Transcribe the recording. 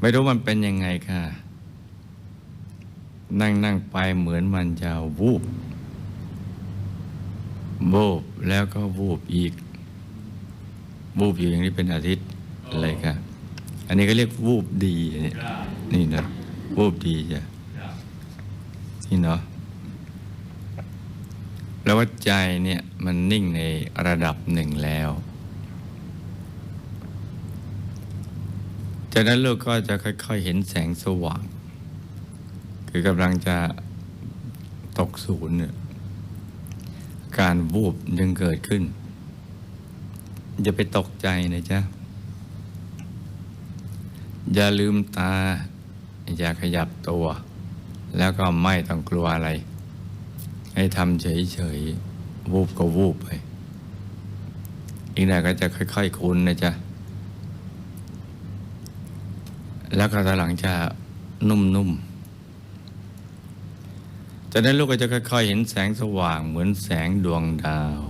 ไม่รู้มันเป็นยังไงค่ะ นั่งนั่งไปเหมือนมันจะวูบวูบแล้วก็วูบอีก วูบอยู่อย่างนี้เป็นอาทิตย์อะไรค่ะ อันนี้ก็เรียกวูบดีนี่นี่นะวูบดีจ้ะนี่เนาะแล้วว่าใจเนี่ยมันนิ่งในระดับหนึ่งแล้ว จากนั้นลูกก็จะค่อย ๆ เห็นแสงสว่าง คือกำลังจะตกศูนย์การวูบยังเกิดขึ้น อย่าไปตกใจนะจ๊ะ อย่าลืมตา อย่าขยับตัว แล้วก็ไม่ต้องกลัวอะไร ให้ทำเฉย ๆ วูบก็วูบไป อีกหน่อยก็จะค่อย ๆ คุ้นนะจ๊ะ แล้วก็ตอนหลังจะนุ่มๆจากนั้นลูกก็จะค่อยๆเห็นแสงสว่างเหมือนแสงดวงดาว